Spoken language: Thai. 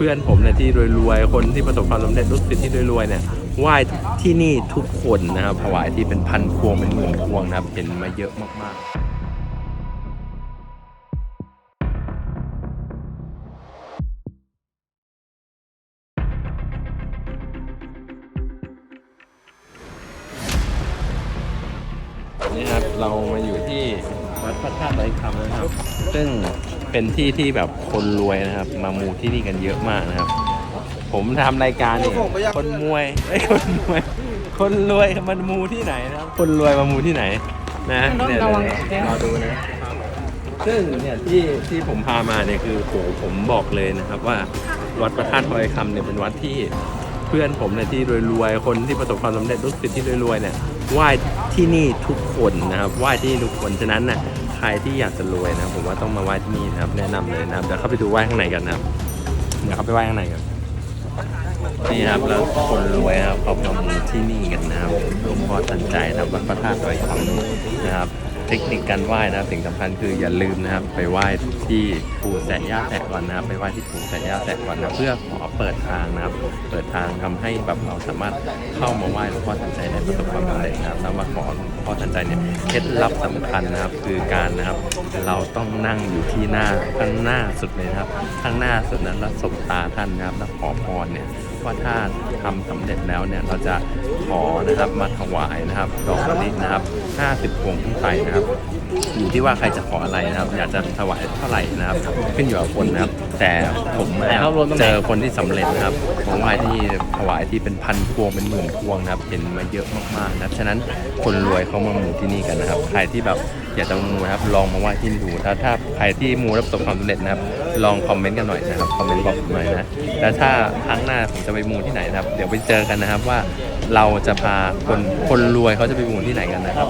เพื่อนผมเนี่ยที่รวยๆ คนที่ประสบความสำเร็จลูกศิษย์ที่รวยๆเนี่ยไหว้ที่นี่ทุกคนนะครับถวายที่เป็นพันพวงเป็นหมื่นพวงนะครับเห็นมาเยอะมากๆนี่ครับเรามาอยู่ที่วัดพระธาตุไร่คำนะครับ ซึ่ง เป็นที่ที่แบบคนรวยนะครับ มามูที่นี่กันเยอะมากนะครับ ผมทำรายการนี่คนมวยไอ้ยคนมวย คนรวยมันมูที่ไหนนะครับ คนรวยมามูที่ไหน นะเนี่ยระวังเดี๋ยวรอดูนะซึ่งเนี่ยที่ที่ผมพามาเนี่ยคือโหผมบอกเลยนะครับ ว่าวัดพระธาตุทอยคำเนี่ยเป็นวัดที่เพื่อนผมเนี่ยที่รวยๆ คนที่ประสบความสำเร็จลูกศิษย์ที่รวยๆเนี่ยไหว้ที่นี่ทุกคนนะครับไหว้ที่นี่ทุกคนฉะนั้นน่ะ ใครที่อยากจะรวยนะผมว่าต้องมาไหว้ที่นี่นะครับ แนะนำเลยนะครับเดี๋ยวเข้าไปดูไหว้ข้างในกันนะครับเดี๋ยวเข้าไปไหว้ข้างในกันนี่ครับแล้วคนรวยครับเขามามูที่นี่กันนะครับหลวงพ่อทันใจนะวัดพระธาตุดอยคำนะครับ เทคนิคการไหว้นะสิ่งสำคัญคืออย่าลืมนะครับ ไปไหว้ที่ปู่แสะย่าแสะก่อนนะครับไปไหว้ที่ปู่แสะย่าแสะก่อนนะเพื่อขอเปิดทางนะครับ เปิดทางทำให้แบบเราสามารถเข้ามาไหว้หลวงพ่อทันใจได้ประสบความสำเร็จนะครับแล้วมาขอหลวงพ่อทันใจเนี่ยเคล็ดลับสำคัญนะครับคือการนะครับเราต้องนั่งอยู่ที่หน้าข้างหน้าสุดเลยนะครับข้างหน้าสุดนั้นแล้วสบตาท่านนะครับแล้วขอพรเนี่ยว่าถ้าทำสำเร็จแล้วเนี่ยเราจะ ขอนะครับ มาถวายนะครับ ดอกมะลินะครับ 50พวงขึ้นไปนะครับ อยู่ที่ว่าใครจะขออะไรนะครับ อยากจะถวายเท่าไหร่นะครับ ขึ้นอยู่กับคนนะครับ แต่ผมเจอคนที่สำเร็จนะครับของไหว้ที่ถวายที่เป็นพันพวงเป็นหมื่นพวงนะครับ เห็นมาเยอะมากๆนะครับ ฉะนั้นคนรวยเขามาหมู่ที่นี่กันนะครับ ใครที่แบบอยากจะมูนะครับ ลองมาไหว้ที่นี่ดูถ้าถ้าใครที่มูแล้วประสบความสำเร็จนะครับ ลองคอมเมนต์กันหน่อยนะครับ คอมเมนต์บอกผมหน่อยนะ แล้วถ้าครั้งหน้าผมจะไปมูที่ไหนนะครับ เดี๋ยวไปเจอกันนะครับว่าเราจะพาคนคนรวยเขาจะไปมูที่ไหนกันนะครับ